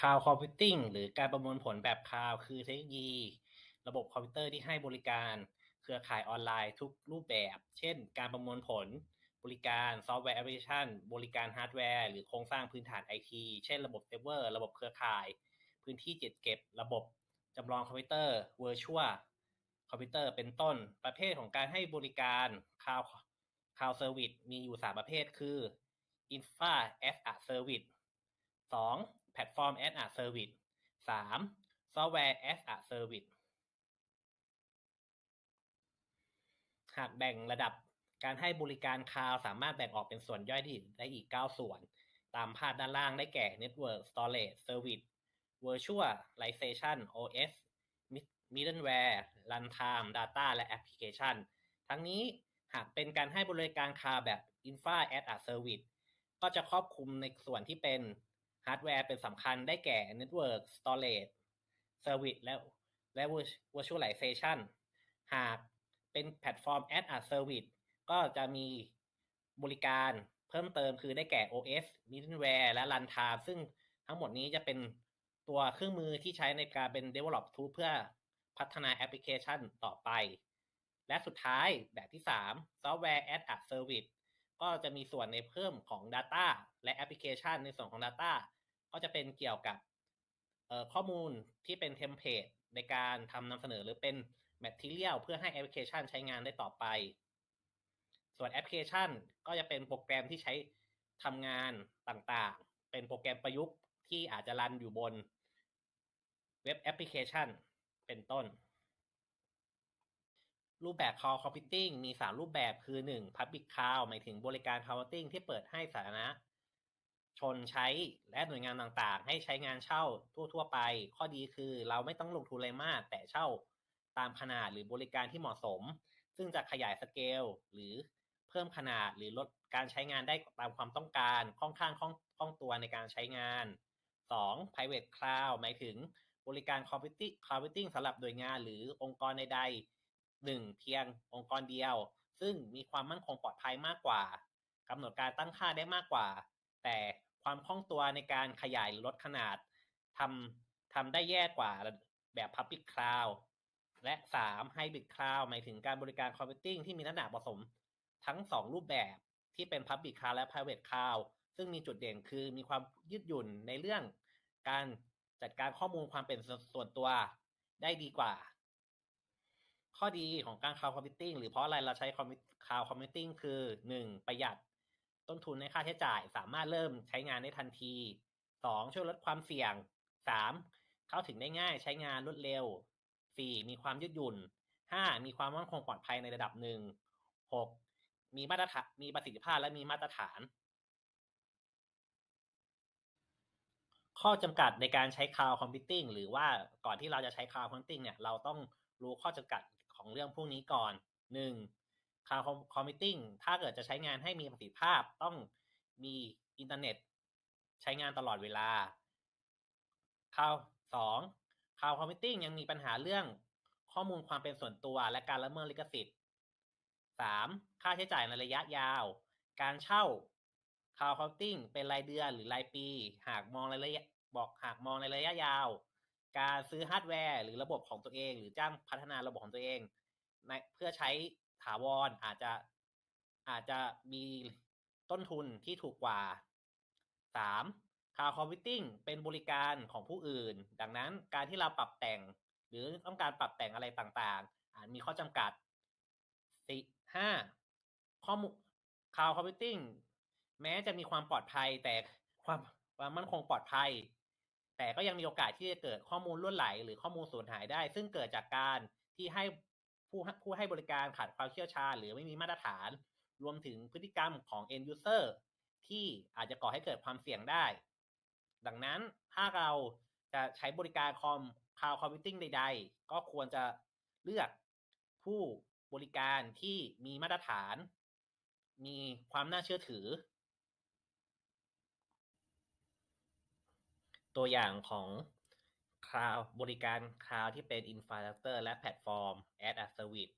Cloud Computing หรือการประมวลผลแบบ Cloud คือเทคโนโลยี ระบบคอมพิวเตอร์ที่ให้บริการ เครือข่ายออนไลน์ทุกรูปแบบ เช่น การประมวลผล บริการซอฟต์แวร์แอปพลิเคชัน บริการฮาร์ดแวร์หรือโครงสร้างพื้นฐานไอทีเช่นระบบเซิร์ฟเวอร์ ระบบเครือข่าย พื้นที่จัดเก็บ ระบบจำลองคอมพิวเตอร์ Virtual คอมพิวเตอร์เป็นต้น ประเภทของการให้บริการ Cloud Cloud Service มีอยู่ 3 ประเภทคือ Infra as a Service 2. Platform as a Service 3. Software as a Service หากแบ่งระดับการให้บริการคลาวสามารถแบ่งออกเป็นส่วนย่อยได้อีก 9 ส่วน ตามภาพด้านล่างได้แก่ Network Storage Service Virtualization OS Middleware Runtime Data และ Application ทั้งนี้หากเป็นการให้บริการคลาวแบบ Infra as a Service ก็จะครอบคลุมในส่วนที่เป็น ฮาร์ดแวร์เป็นสำคัญได้แก่ Network Storage Service และและ Virtualization หากเป็นแพลตฟอร์ม as a Service ก็จะมีบริการเพิ่มเติมคือได้แก่ OS Middleware และ Runtime ซึ่งทั้งหมดนี้จะเป็นตัวเครื่องมือที่ใช้ในการเป็น develop tool เพื่อพัฒนาแอปพลิเคชันต่อไป และสุดท้ายแบบที่ 3 Software as a Service ก็จะมีส่วนในเพิ่มของ Data และแอปพลิเคชันในส่วนของ Data ก็จะเป็นเกี่ยวกับข้อมูลที่เป็นเทมเพลตในการทำนำเสนอหรือเป็น Material เพื่อให้แอปพลิเคชันใช้งานได้ต่อไป ส่วนแอปพลิเคชันก็จะเป็นโปรแกรมที่ใช้ทำงานต่างๆ เป็นโปรแกรมประยุกต์ที่อาจจะรันอยู่บนเว็บแอปพลิเคชันเป็นต้น รูปแบบ Cloud Computing มี 3 รูปแบบคือ 1. Public Cloud หมายถึงบริการ Computing ที่เปิดให้สาธารณชนใช้และหน่วยงานต่างๆ ให้ใช้งานเช่าทั่ว ๆ ไป ข้อดีคือเราไม่ต้องลงทุนอะไรมาก แต่เช่าตามขนาดหรือบริการที่เหมาะสม ซึ่งจะขยายสเกลหรือเพิ่มขนาดหรือลดการใช้งานได้ตามความต้องการค่อนข้างคล่องตัวในการใช้งาน 2. private cloud หมายถึงบริการ computing computing สำหรับหน่วยงานหรือองค์กรใดๆ หนึ่งเพียงองค์กรเดียว ซึ่งมีความมั่นคงปลอดภัยมากกว่ากำหนดการตั้งค่าได้มากกว่า แต่ความคล่องตัวในการขยายลดขนาดทำทำได้แย่กว่าแบบ Public Cloud และ 3 Hybrid Cloud หมายถึงการบริการ Computing ที่มีลักษณะผสมทั้ง 2 รูปแบบที่เป็น Public Cloud และ Private Cloud ซึ่งมีจุดเด่นคือมีความยืดหยุ่นในเรื่องการจัดการข้อมูลความเป็นส่วนตัวได้ดีกว่า ข้อดีของการ Cloud Computing หรือเพราะอะไรเราใช้ Cloud Computing คือ 1. ประหยัดต้นทุนในค่าใช้จ่าย สามารถเริ่มใช้งานได้ทันที 2. ช่วยลดความเสี่ยง 3. เข้าถึงได้ง่ายใช้งานรวดเร็ว 4. มีความยืดหยุ่น 5. มีความมั่นคงปลอดภัยในระดับหนึ่ง 6. มีมาตรฐานมีประสิทธิภาพและมีมาตรฐาน ข้อจำกัดในการใช้ Cloud Computing หรือว่าก่อนที่เราจะใช้ Cloud Computing เนี่ยเราต้องรู้ข้อจำกัด ของเรื่องพวกนี้ก่อน 1. Cloud Computing ถ้าเกิดจะใช้งานให้มีประสิทธิภาพต้องมีอินเทอร์เน็ต ใช้งานตลอดเวลา Cloud 2. Cloud Computing ยังมีปัญหาเรื่องข้อมูลความเป็นส่วนตัวและการละเมิดลิขสิทธิ์ 3. ค่าใช้จ่ายในระยะยาว การเช่า Cloud Computing เป็นรายเดือนหรือรายปี หากมองในระยะบอกหากมองในระยะยาว การซื้อฮาร์ดแวร์หรือระบบของตัวเอง หรือจ้างพัฒนาระบบของตัวเองในเพื่อใช้ถาวรอาจจะอาจจะมีต้นทุนที่ถูกกว่า 3. Cloud Computing เป็นบริการของผู้อื่น ดังนั้นการที่เราปรับแต่ง หรือต้องการปรับแต่งอะไรต่างๆ อาจมีข้อจำกัด 5. ข้อมูล Cloud Computing แม้จะมีความปลอดภัยแต่ความความมั่นคงปลอดภัย แต่ก็ยังมีโอกาสที่จะเกิดข้อมูลล่วไหล หรือข้อมูลสูญหายได้ ซึ่งเกิดจากการที่ให้ผู้ผู้ให้บริการขาดความเชี่ยวชาญ หรือไม่มีมาตรฐาน รวมถึงพฤติกรรมของ end user ที่อาจจะก่อให้เกิดความเสี่ยงได้ ดังนั้นถ้าเราจะใช้บริการคอม cloud computing ใด ๆ ก็ควรจะเลือกผู้บริการที่มีมาตรฐาน มีความน่าเชื่อถือ ตัวอย่างของ Cloud บริการ Cloud ที่เป็น Infrastructure และแพลตฟอร์ม as a Service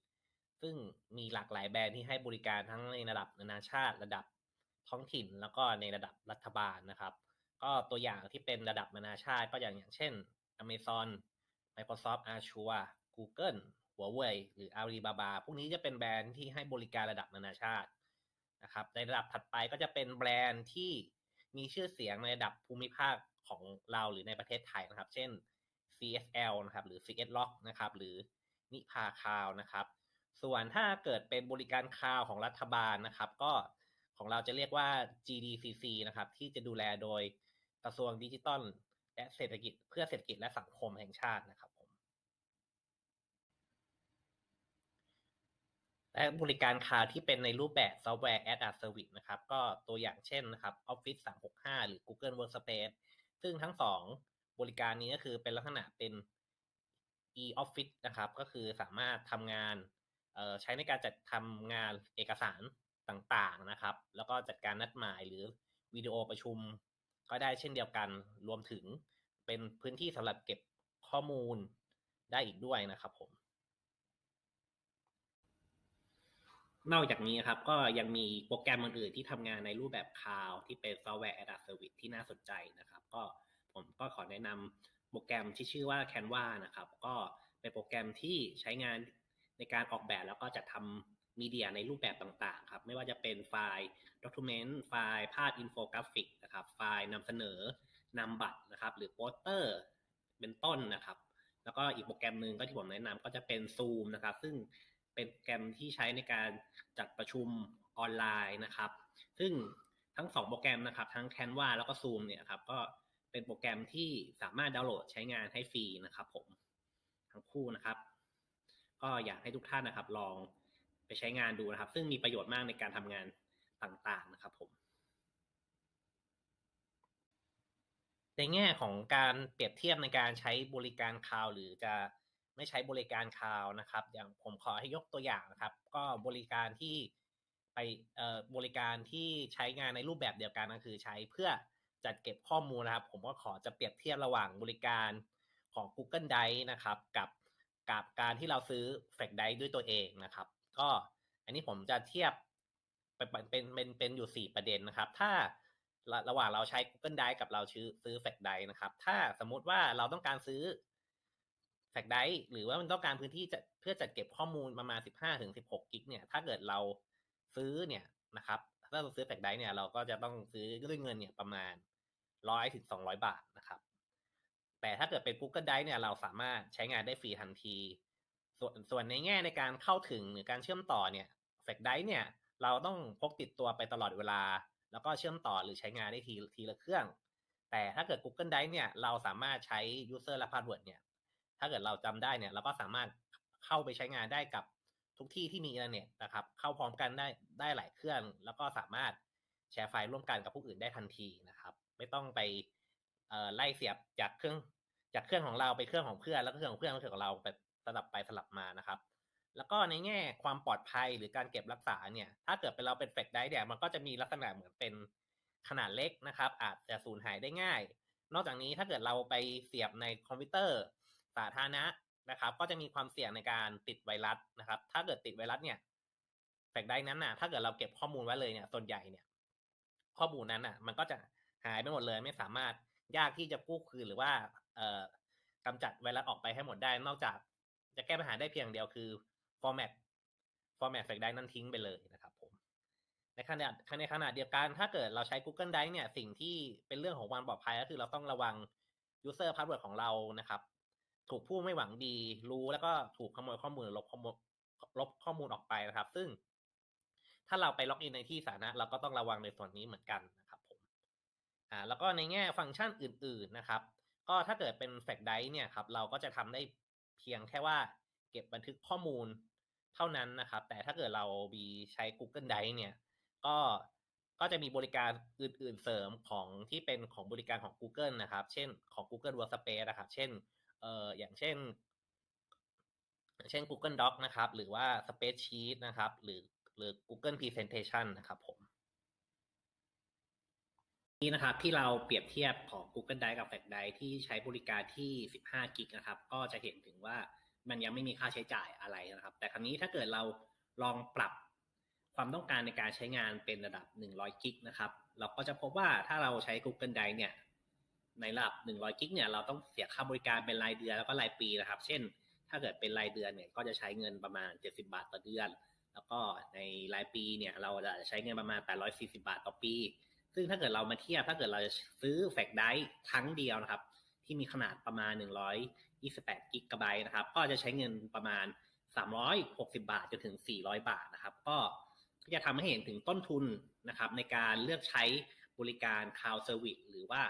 ซึ่งมีหลากหลายแบรนด์ที่ให้บริการทั้งในระดับนานาชาติระดับท้องถิ่นแล้วก็ในระดับรัฐบาลนะครับ ก็ตัวอย่างที่เป็นระดับนานาชาติก็อย่างอย่างเช่น Amazon Microsoft Azure Google Huawei หรือ Alibaba พวกนี้จะเป็นแบรนด์ที่ให้บริการระดับนานาชาตินะครับ ในระดับถัดไปก็จะเป็นแบรนด์ที่มีชื่อเสียงในระดับภูมิภาค ของเราหรือในประเทศไทยนะครับ เช่น CSL นะครับ หรือ CS Lock นะครับ หรือนิพาคาวนะครับ ส่วนถ้าเกิดเป็นบริการคาวของรัฐบาลนะครับ ก็ของเราจะเรียกว่า GDCC นะครับ ที่จะดูแลโดยกระทรวงดิจิทัล และเศรษฐกิจเพื่อเศรษฐกิจและสังคมแห่งชาตินะครับผมและบริการคาวที่เป็นในรูปแบบซอฟต์แวร์ as a service นะครับ ก็ตัวอย่างเช่นนะครับ Office 365 หรือ Google Workspace ซึ่งทั้งสองบริการนี้ก็คือเป็นลักษณะเป็น e-office นะครับ ก็คือสามารถทำงานใช้ในการจัดทำงานเอกสารต่างๆนะครับ แล้วก็จัดการนัดหมายหรือวิดีโอประชุม ก็ได้เช่นเดียวกันรวมถึงเป็นพื้นที่สำหรับเก็บข้อมูลได้อีกด้วยนะครับผม นอกจากนี้ครับก็ยังมีโปรแกรมอื่นๆที่ทำงานในรูปแบบคลาวที่เป็นซอฟต์แวร์ as a service ที่น่าสนใจนะครับ ก็ผมก็ขอแนะนำโปรแกรมที่ชื่อว่า Canva นะครับ ก็เป็นโปรแกรมที่ใช้งานในการออกแบบแล้วก็จะทำมีเดียในรูปแบบต่างๆครับ ไม่ว่าจะเป็นไฟล์ Document ไฟล์ภาพอินโฟกราฟิกนะครับ ไฟล์นำเสนอนำบัตรนะครับ หรือโปสเตอร์เป็นต้นนะครับ แล้วก็อีกโปรแกรมหนึ่งก็ที่ผมแนะนำก็จะเป็น Zoom นะครับ ซึ่ง เป็นโปรแกรมที่ใช้ในการจัดประชุมออนไลน์นะครับ ซึ่งทั้งสองโปรแกรมนะครับ ทั้ง Canva แล้วก็ Zoom เนี่ยครับ ก็เป็นโปรแกรมที่สามารถดาวน์โหลดใช้งานให้ฟรีนะครับ ผมทั้งคู่นะครับ ก็อยากให้ทุกท่านนะครับ ลองไปใช้งานดูนะครับ ซึ่งมีประโยชน์มากในการทำงานต่างๆนะครับ ผม ในแง่ของการเปรียบเทียบในการใช้บริการคลาวหรือจะ ไม่ใช้บริการคลาวนะครับ อย่างผมขอให้ยกตัวอย่างนะครับ ก็บริการที่ไปเอ่อบริการที่ใช้งานในรูปแบบเดียวกันก็คือใช้เพื่อจัดเก็บข้อมูลนะครับ ผมก็ขอจะเปรียบเทียบระหว่างบริการของ Google Drive นะครับ กับกับการที่เราซื้อ f l a c Drive ด้วยตัวเองนะครับ ก็อันนี้ผมจะเทียบเป็นเป็นเป็นเป็นอยู่ 4 ประเด็นนะครับ ถ้าระหว่างเราใช้ Google Drive กับเราซื้อซื้อ f l a c Drive นะครับ ถ้าสมมุติว่าเราต้องการซื้อ f l a c Drive หรือว่ามันต้องการพื้นที่จะเพื่อจัดเก็บข้อมูลประมาณ 15-16 กิกเนี่ย ถ้าเกิดเราซื้อเนี่ยนะครับ ถ้าเราซื้อ f l a c Drive เนี่ยเราก็จะต้องซื้อด้วยเงินเนี่ยประมาณร้อยถึงสองร้อยบาทนะครับ แต่ถ้าเกิดเป็น Google Drive เนี่ยเราสามารถใช้งานได้ฟรีทันที ส่วนส่วนในแง่ในการเข้าถึงหรือการเชื่อมต่อเนี่ย f l a c Drive เนี่ยเราต้องพกติดตัวไปตลอดเวลา แล้วก็เชื่อมต่อหรือใช้งานได้ทีทีละเครื่อง แต่ถ้าเกิด Google Drive เนี่ยเราสามารถใช้ user และ password เนี่ย ถ้าเกิดเราจำได้เนี่ยเราก็สามารถเข้าไปใช้งานได้กับทุกที่ที่มีอินเทอร์เน็ตนะครับ เข้าพร้อมกันได้ได้หลายเครื่อง แล้วก็สามารถแชร์ไฟล์ร่วมกันกับผู้อื่นได้ทันทีนะครับ ไม่ต้องไปไล่เสียบจากเครื่องจากเครื่องของเราไปเครื่องของเพื่อนแล้วก็เครื่องของเพื่อนก็เครื่องของเราไปสลับไปสลับมานะครับ แล้วก็ในแง่ความปลอดภัยหรือการเก็บรักษาเนี่ย ถ้าเกิดเป็นเราเป็นแฟกได้เนี่ยมันก็จะมีลักษณะเหมือนเป็นขนาดเล็กนะครับ อาจจะสูญหายได้ง่าย นอกจากนี้ถ้าเกิดเราไปเสียบในคอมพิวเตอร์ สาธารณะนะครับ ก็จะมีความเสี่ยงในการติดไวรัสนะครับ ถ้าเกิดติดไวรัสเนี่ยแฟกได้นั้นน่ะ ถ้าเกิดเราเก็บข้อมูลไว้เลยเนี่ยส่วนใหญ่เนี่ย ข้อมูลนั้นอะ มันก็จะหายไปหมดเลย ไม่สามารถยากที่จะกู้คืนหรือว่า เอ่อกำจัดไวรัสออกไปให้หมดได้ นอกจาก จะแก้ปัญหาได้เพียงเดียวคือ format format แฟกได้นั้นทิ้งไปเลยนะครับผมในขณะในขณะเดียวกัน ถ้าเกิดเราใช้ Google Drive เนี่ย สิ่งที่เป็นเรื่องของความปลอดภัยก็คือเราต้องระวัง user password ของเรานะครับ ถูกผู้ไม่หวังดีรู้แล้วก็ถูกขโมยข้อมูลลบข้อมูลลบข้อมูลออกไปนะครับ ซึ่ง ถ้าเราไปล็อกอินในที่สาธารณะเราก็ต้องระวังในส่วนนี้เหมือนกันนะครับผมอ่าแล้วก็ในแง่ฟังก์ชันอื่น ๆนะครับ ก็ถ้าเกิดเป็นแฟกไดเนี่ยครับเราก็จะทำได้เพียงแค่ว่า เก็บบันทึกข้อมูลเท่านั้นนะครับ แต่ถ้าเกิดเรามีใช้ Google Drive เนี่ย ก็ก็จะมีบริการอื่น ๆเสริมของที่เป็นของบริการของ Google นะครับ เช่นของ Google Workspace นะครับ เช่น เอ่ออย่างเช่น เช่น Google Doc นะครับ หรือว่า Spreadsheet นะครับ หรือหรือ Google Presentation นะครับผมนี่นะครับที่เราเปรียบเทียบของ Google Drive กับ Flash Drive ที่ใช้บริการที่ 15 กิกนะครับ ก็จะเห็นถึงว่ามันยังไม่มีค่าใช้จ่ายอะไรนะครับ แต่ครั้นี้ถ้าเกิดเราลองปรับความต้องการในการใช้งานเป็นระดับ 100 กิกนะครับ เราก็จะพบว่าถ้าเราใช้ Google Drive เนี่ย ในระดับ100กิกเนี่ยเราต้องเสียค่าบริการเป็นรายเดือนแล้วก็รายปีนะครับ เช่น ถ้าเกิดเป็นรายเดือนเนี่ยก็จะใช้เงินประมาณ 70 บาทต่อเดือน แล้วก็ในรายปีเนี่ยเราจะใช้เงินประมาณ 840 บาทต่อปี ซึ่งถ้าเกิดเรามาเทียบถ้าเกิดเราจะซื้อแฟกไดร์ครั้งเดียวนะครับ ที่มีขนาดประมาณ 128กิกะไบต์นะครับ ก็จะใช้เงินประมาณ 360 บาทจนถึง 400 บาทนะครับ ก็จะทำให้เห็นถึงต้นทุนนะครับในการเลือกใช้บริการ Cloud Service หรือว่า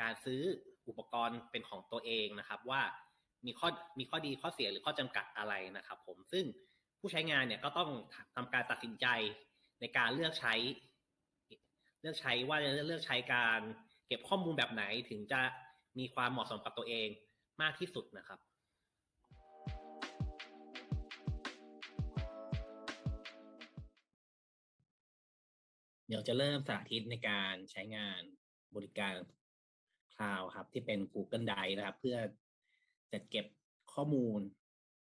การซื้ออุปกรณ์เป็นของตัวเองนะครับ ว่ามีข้อมีข้อดีข้อเสียหรือข้อจำกัดอะไรนะครับผมซึ่งผู้ใช้งานเนี่ยก็ต้องทำการตัดสินใจในการเลือกใช้ เลือกใช้ว่าจะเลือกใช้การเก็บข้อมูลแบบไหนถึงจะมีความเหมาะสมกับตัวเองมากที่สุดนะครับ เดี๋ยวจะเริ่มสาธิตในการใช้งานบริการ คลาวครับที่เป็น Google Drive นะครับ เพื่อจัดเก็บข้อมูล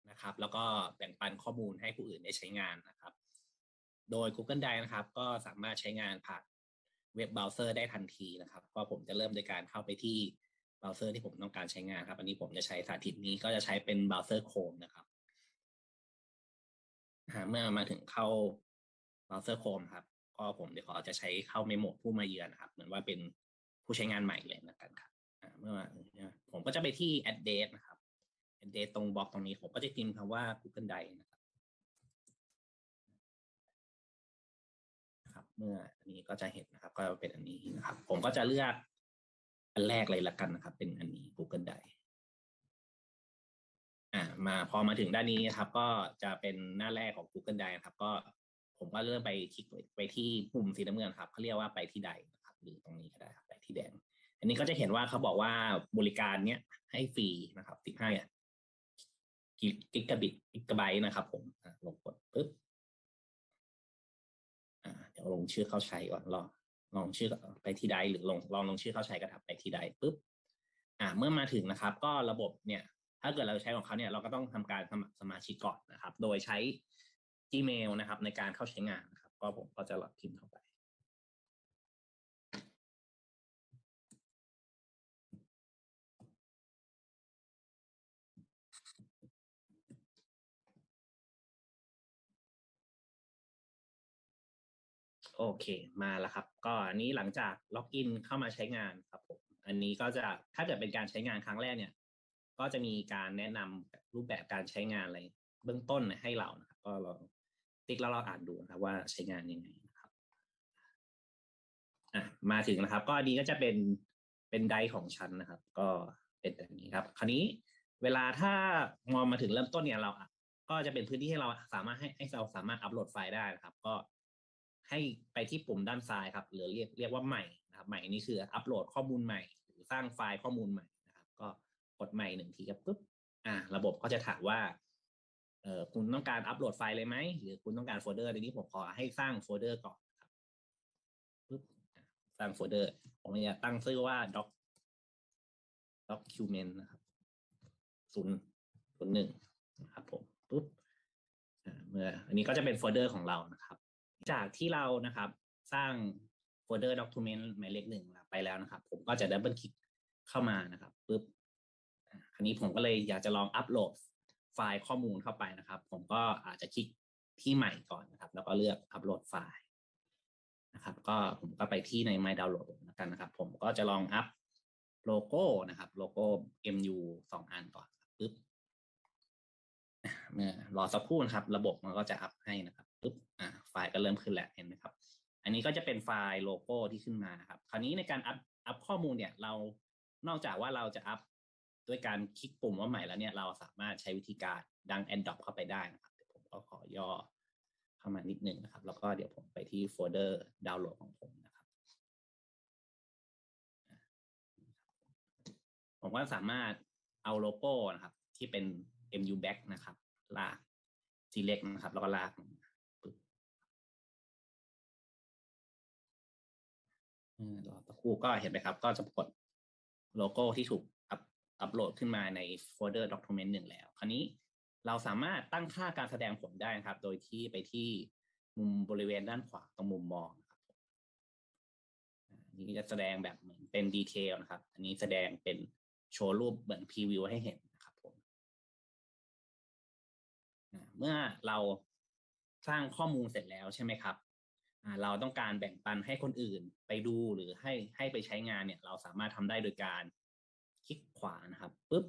นะครับ แล้วก็แบ่งปันข้อมูลให้ผู้อื่นได้ใช้งานนะครับ โดย Google Drive นะครับ ก็สามารถใช้งานผ่านเว็บเบราว์เซอร์ได้ทันทีนะครับก็ผมจะเริ่มโดยการเข้าไปที่เบราว์เซอร์ที่ผมต้องการใช้งานครับ อันนี้ผมจะใช้สาธิตนี้ก็จะใช้เป็นเบราว์เซอร์โคมนะครับเมื่อมาถึงเข้าเบราว์เซอร์โคมครับ ก็ผมเดี๋ยวขอจะใช้เข้าเมโมผู้มาเยือนครับ เหมือนว่าเป็น ผู้ใช้งานใหม่เลยนะกันครับเมื่อผมก็จะไปที่ address นะครับ address ตรงบล็อกตรงนี้ผมก็จะพิมพ์คำว่า Google Drive นะครับครับเมื่ออันนี้ก็จะเห็นนะครับ ก็เป็นอันนี้นะครับ ผมก็จะเลือกอันแรกเลยละกันนะครับ เป็นอันนี้ Google Drive อ่ามาพอมาถึงด้านนี้นะครับ ก็จะเป็นหน้าแรกของ Google Drive นะครับ ก็ผมก็เริ่มไปคลิกไปที่ปุ่มสีน้ำเงินครับเขาเรียกว่าไปที่ใด หรือตรงนี้ก็ได้ครับไปที่แดง อันนี้ก็จะเห็นว่าเขาบอกว่าบริการเนี้ยให้ฟรีนะครับสิบห้ากิกะบิตกิกะไบต์นะครับ ผมลงกดปุ๊บอ่าเดี๋ยวลงชื่อเข้าใช้ก่อนลองลองชื่อไปที่ใดหรือลงลองลงชื่อเข้าใช้ก็ทับไปที่ใดปุ๊บอ่าเมื่อมาถึงนะครับ ก็ระบบเนี่ย ถ้าเกิดเราใช้ของเขาเนี่ยเราก็ต้องทำการสมัครสมาชิกก่อนนะครับ โดยใช้ Gmail นะครับ ในการเข้าใช้งานนะครับ ก็ผมก็จะหลอกพิมพ์เข้าไป โอเคมาแล้วครับ ก็อันนี้หลังจากล็อกอินเข้ามาใช้งานครับผมอันนี้ก็จะถ้าเกิดเป็นการใช้งานครั้งแรกเนี่ย ก็จะมีการแนะนำรูปแบบการใช้งานอะไรเบื้องต้นให้เรานะครับก็ลองติ๊กแล้วเราอ่านดูนะครับว่าใช้งานยังไงนะครับอะมาถึงนะครับ ก็อันนี้ก็จะเป็นเป็นไดของชั้นนะครับ ก็เป็นแบบนี้ครับ คราวนี้เวลาถ้ามองมาถึงเริ่มต้นเนี่ยเราก็จะเป็นพื้นที่ให้เราสามารถให้ให้เราสามารถอัปโหลดไฟล์ได้นะครับ ก็ ให้ไปที่ปุ่มด้านซ้ายครับหรือเรียกเรียกว่าใหม่นะครับใหม่นี่คืออัปโหลดข้อมูลใหม่ หรือสร้างไฟล์ข้อมูลใหม่นะครับ ก็กดใหม่หนึ่งทีครับปุ๊บอ่า ระบบก็จะถามว่าเอ่อคุณต้องการอัปโหลดไฟล์เลยไหมหรือคุณต้องการโฟลเดอร์ในนี้ผมขอให้สร้างโฟลเดอร์ก่อนครับปุ๊บสร้างโฟลเดอร์ ผมจะตั้งชื่อว่า doc document นะครับศูนย์ศูนย์หนึ่งนะครับผมปุ๊บเมื่ออันนี้ก็จะเป็นโฟลเดอร์ของเรานะครับ จากที่เรานะครับ สร้างโฟลเดอร์ document หมายเลขหนึ่งไปแล้วนะครับ ผมก็จะดับเบิลคลิกเข้ามานะครับปุ๊บอันนี้ผมก็เลยอยากจะลองอัปโหลดไฟล์ข้อมูลเข้าไปนะครับ ผมก็อาจจะคลิกที่ใหม่ก่อนนะครับ แล้วก็เลือกอัปโหลดไฟล์นะครับ ก็ผมก็ไปที่ใน My Download แล้วกันนะครับ ผมก็จะลองอัพโลโก้นะครับ โลโก้ MU สองอันก่อนปึ๊บเมื่อรอสักครู่นะครับ ระบบมันก็จะอัพให้นะครับ ปึ๊บอ่าไฟล์ก็เริ่มขึ้นแล้วเห็นไหมครับ อันนี้ก็จะเป็นไฟล์โลโก้ที่ขึ้นมานะครับ คราวนี้ในการอัพอัพข้อมูลเนี่ยเรานอกจากว่าเราจะอัพด้วยการคลิกปุ่มว่าใหม่แล้วเนี่ยเราสามารถใช้วิธีการดัง and drop เข้าไปได้นะครับเดี๋ยวผมก็ขอย่อเข้ามานิดนึงนะครับ แล้วก็เดี๋ยวผมไปที่โฟลเดอร์ดาวน์โหลดของผมนะครับ ผมก็สามารถเอาโลโก้นะครับ ที่เป็น mu back นะครับ ลาก select นะครับ แล้วก็ลาก รอสักครู่ก็เห็นไหมครับ ก็จะกดโลโก้ที่ถูกอัปโหลดขึ้นมาในโฟลเดอร์ document หนึ่งแล้ว คราวนี้เราสามารถตั้งค่าการแสดงผลได้นะครับ โดยที่ไปที่มุมบริเวณด้านขวาตรงมุมมองนะครับนนี้จะแสดงแบบเหมือนเป็นดีเทลนะครับ อันนี้แสดงเป็นโชว์รูปเหมือนพรีวิวให้เห็นนะครับผมเมื่อเราสร้างข้อมูลเสร็จแล้วใช่ไหมครับ เราต้องการแบ่งปันให้คนอื่นไปดูหรือให้ให้ไปใช้งานเนี่ย เราสามารถทำได้โดยการคลิกขวานะครับปุ๊บ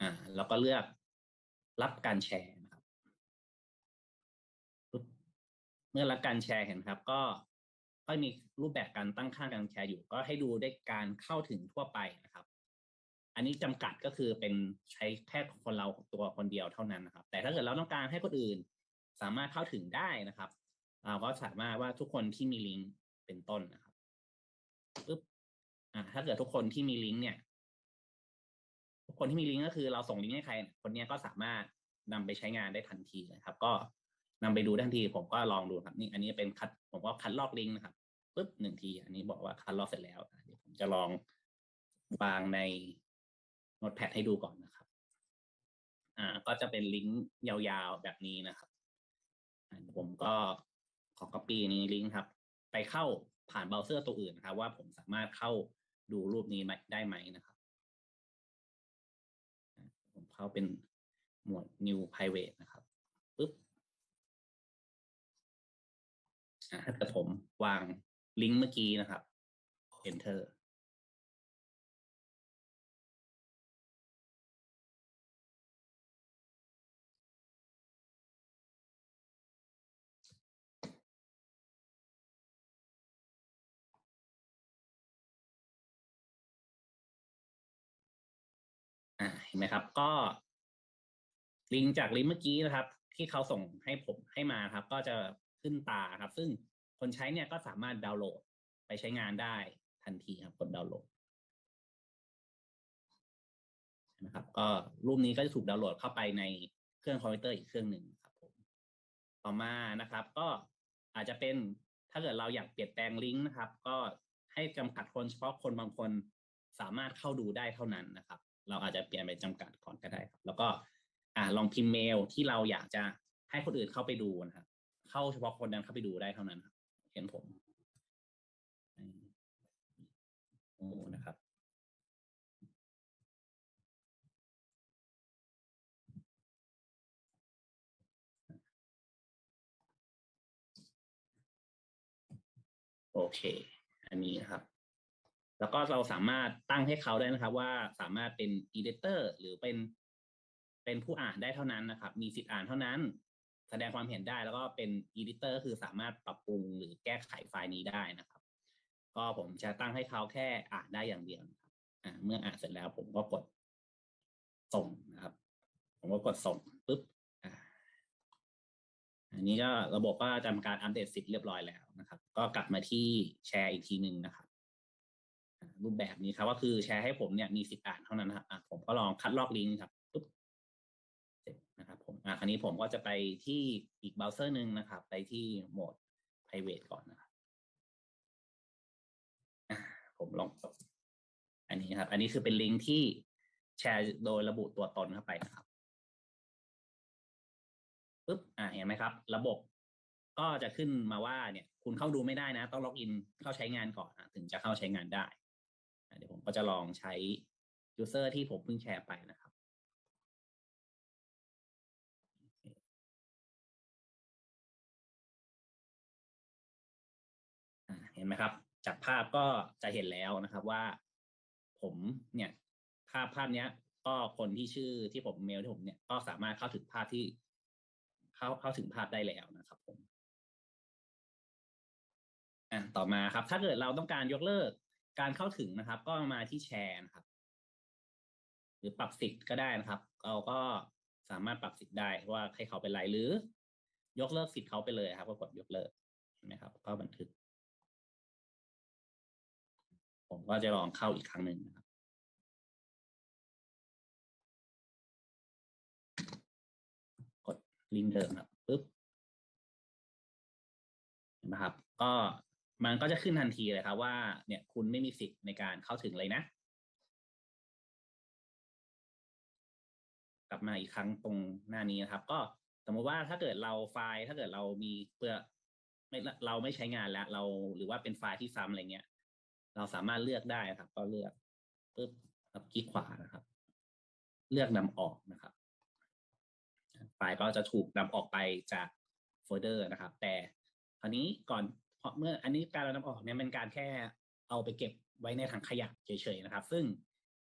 อ่าแล้วก็เลือกรับการแชร์นะครับปุ๊บเมื่อรับการแชร์เห็นครับ ก็ก็มีรูปแบบการตั้งค่าการแชร์อยู่ ก็ให้ดูได้การเข้าถึงทั่วไปนะครับ อันนี้จำกัดก็คือเป็นใช้แค่คนเราตัวคนเดียวเท่านั้นนะครับ แต่ถ้าเกิดเราต้องการให้คนอื่นสามารถเข้าถึงได้นะครับ เราก็สามารถว่าทุกคนที่มีลิงก์เป็นต้นนะครับปึ๊บอ่าถ้าเกิดทุกคนที่มีลิงก์เนี่ย ทุกคนที่มีลิงก์ก็คือเราส่งลิงก์ให้ใคร คนนี้ก็สามารถนำไปใช้งานได้ทันทีนะครับ ก็นำไปดูทันที ผมก็ลองดูครับ นี่ อันนี้เป็นคัด ผมก็คัดลอกลิงก์นะครับปึ๊บหนึ่งที อันนี้บอกว่าคัดลอกเสร็จแล้วเดี๋ยวผมจะลองวางในโน้ตแพดให้ดูก่อนนะครับ อ่า ก็จะเป็นลิงก์ยาวๆแบบนี้นะครับผมก็ ขอ copy นี้ลิงก์ครับ ไปเข้าผ่านเบราว์เซอร์ตัวอื่นนะครับ ว่าผมสามารถเข้าดูรูปนี้ได้ไหมนะครับ ผมเข้าเป็นหมวด new private นะครับปึ๊บอ่าถ้าเกิดผมวางลิงก์เมื่อกี้นะครับ enter อ่าเห็นไหมครับ ก็ลิงก์จากลิงก์เมื่อกี้นะครับ ที่เขาส่งให้ผมให้มาครับ ก็จะขึ้นตาครับ ซึ่งคนใช้เนี่ยก็สามารถดาวน์โหลดไปใช้งานได้ทันทีครับกดดาวน์โหลดนะครับ ก็รูปนี้ก็จะถูกดาวน์โหลดเข้าไปในเครื่องคอมพิวเตอร์อีกเครื่องหนึ่งครับผมต่อมานะครับ ก็อาจจะเป็นถ้าเกิดเราอยากเปลี่ยนแปลงลิงก์นะครับ ก็ให้จำกัดคนเฉพาะคนบางคนสามารถเข้าดูได้เท่านั้นนะครับ เราอาจจะเปลี่ยนไปจำกัดก่อนก็ได้ครับ แล้วก็อ่าลองพิมพ์เมลที่เราอยากจะให้คนอื่นเข้าไปดูนะครับเข้าเฉพาะคนนั้นเข้าไปดูได้เท่านั้นครับเห็นผมอืมโอ้นะครับโอเค อันนี้นะครับ แล้วก็เราสามารถตั้งให้เขาได้นะครับ ว่าสามารถเป็น editor หรือเป็น เป็นผู้อ่านได้เท่านั้นนะครับ มีสิทธิ์อ่านเท่านั้น แสดงความเห็นได้แล้วก็เป็น editor คือสามารถปรับปรุงหรือแก้ไขไฟล์นี้ได้นะครับ ก็ผมจะตั้งให้เขาแค่อ่านได้อย่างเดียวนะครับอ่าเมื่ออ่านเสร็จแล้วผมก็กดส่งนะครับ ผมก็กดส่งปุ๊บอันนี้ก็ระบบก็ทำการอัปเดตสิทธิ์เรียบร้อยแล้วนะครับ ก็กลับมาที่แชร์อีกทีหนึ่งนะครับ รูปแบบนี้ครับ ก็คือแชร์ให้ผมเนี่ยมีสิทธิ์อ่านเท่านั้นนะครับผมก็ลองคัดลอกลิงก์ครับปุ๊บเสร็จนะครับผมอะคราวนี้ผมก็จะไปที่อีกเบราว์เซอร์หนึ่งนะครับ ไปที่โหมด private ก่อนนะครับผมลองอันนี้ครับ อันนี้คือเป็นลิงก์ที่แชร์โดยระบุตัวตนเข้าไปนะครับปุ๊บอ่าเห็นไหมครับ ระบบก็จะขึ้นมาว่าเนี่ย คุณเข้าดูไม่ได้นะ ต้องล็อกอินเข้าใช้งานก่อนนะถึงจะเข้าใช้งานได้ เดี๋ยวผมก็จะลองใช้ user ที่ผมเพิ่งแชร์ไปนะครับเห็นไหมครับ จากภาพก็จะเห็นแล้วนะครับว่า ผมเนี่ยภาพภาพเนี้ย ก็คนที่ชื่อที่ผมเมลที่ผมเนี่ยก็สามารถเข้าถึงภาพที่ เข้าเข้าถึงภาพได้แล้วนะครับผมอะต่อมาครับ ถ้าเกิดเราต้องการยกเลิก การเข้าถึงนะครับ ก็มาที่แชร์นะครับ หรือปรับสิทธิ์ก็ได้นะครับ เราก็สามารถปรับสิทธิ์ได้ว่าให้เขาเป็นไรหรือ ยกเลิกสิทธิ์เขาไปเลยครับก็กดยกเลิกนไหมครับ ก็บันทึก ผมก็จะลองเข้าอีกครั้งหนึ่งนะครับกดลิงก์เดิมครับปุ๊บเห็นไหมครับ ก็ มันก็จะขึ้นทันทีเลยครับว่าเนี่ยคุณไม่มีสิทธิ์ในการเข้าถึงเลยนะ กลับมาอีกครั้งตรงหน้านี้นะครับ ก็สมมติว่าถ้าเกิดเราไฟล์ถ้าเกิดเรามีเพื่อไม่เราไม่ใช้งานแล้ว เราหรือว่าเป็นไฟล์ที่ซ้ำอะไรเงี้ย เราสามารถเลือกได้ครับ ก็เลือกปึ๊บครับคลิกขวานะครับ เลือกนำออกนะครับ ไฟล์ก็จะถูกนำออกไปจากโฟลเดอร์นะครับ แต่คราวนี้ก่อน เพราะเมื่ออันนี้การนำออกเนี่ยเป็นการแค่เอาไปเก็บไว้ในถังขยะเฉยๆนะครับ ซึ่ง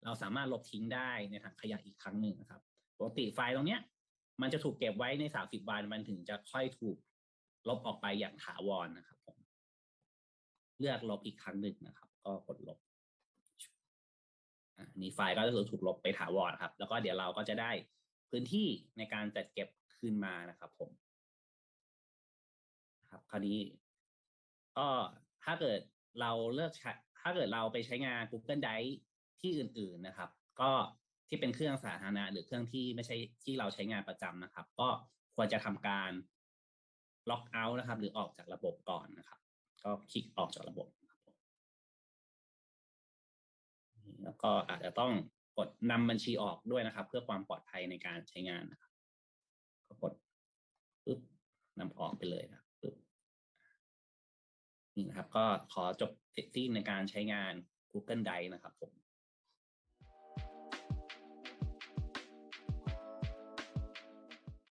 เราสามารถลบทิ้งได้ในถังขยะอีกครั้งหนึ่งนะครับปกติไฟล์ตรงเนี้ย มันจะถูกเก็บไว้ในสามสิบวันมันถึงจะค่อยถูกลบออกไปอย่างถาวรนะครับผมเลือกลบอีกครั้งหนึ่งนะครับ ก็กดลบนนี้ไฟล์ก็จะถูกลบไปถาวรครับ แล้วก็เดี๋ยวเราก็จะได้พื้นที่ในการจัดเก็บคืนมานะครับ ผม ครับ คราวนี้ ก็ถ้าเกิดเราเลือกใช้ถ้าเกิดเราไปใช้งาน Google Drive ที่อื่น ๆนะครับ ก็ที่เป็นเครื่องสาธารณะหรือเครื่องที่ไม่ใช่ที่เราใช้งานประจำนะครับ ก็ควรจะทำการล็อกเอาท์นะครับ หรือออกจากระบบก่อนนะครับ ก็คลิกออกจากระบบแล้วก็อาจจะต้องกดนำบัญชีออกด้วยนะครับ เพื่อความปลอดภัยในการใช้งานนะครับก็กดปึ๊บนำออกไปเลยนะ นี่นะครับ ก็ขอจบเสร็จสิ้นในการใช้งาน Google Drive นะครับผม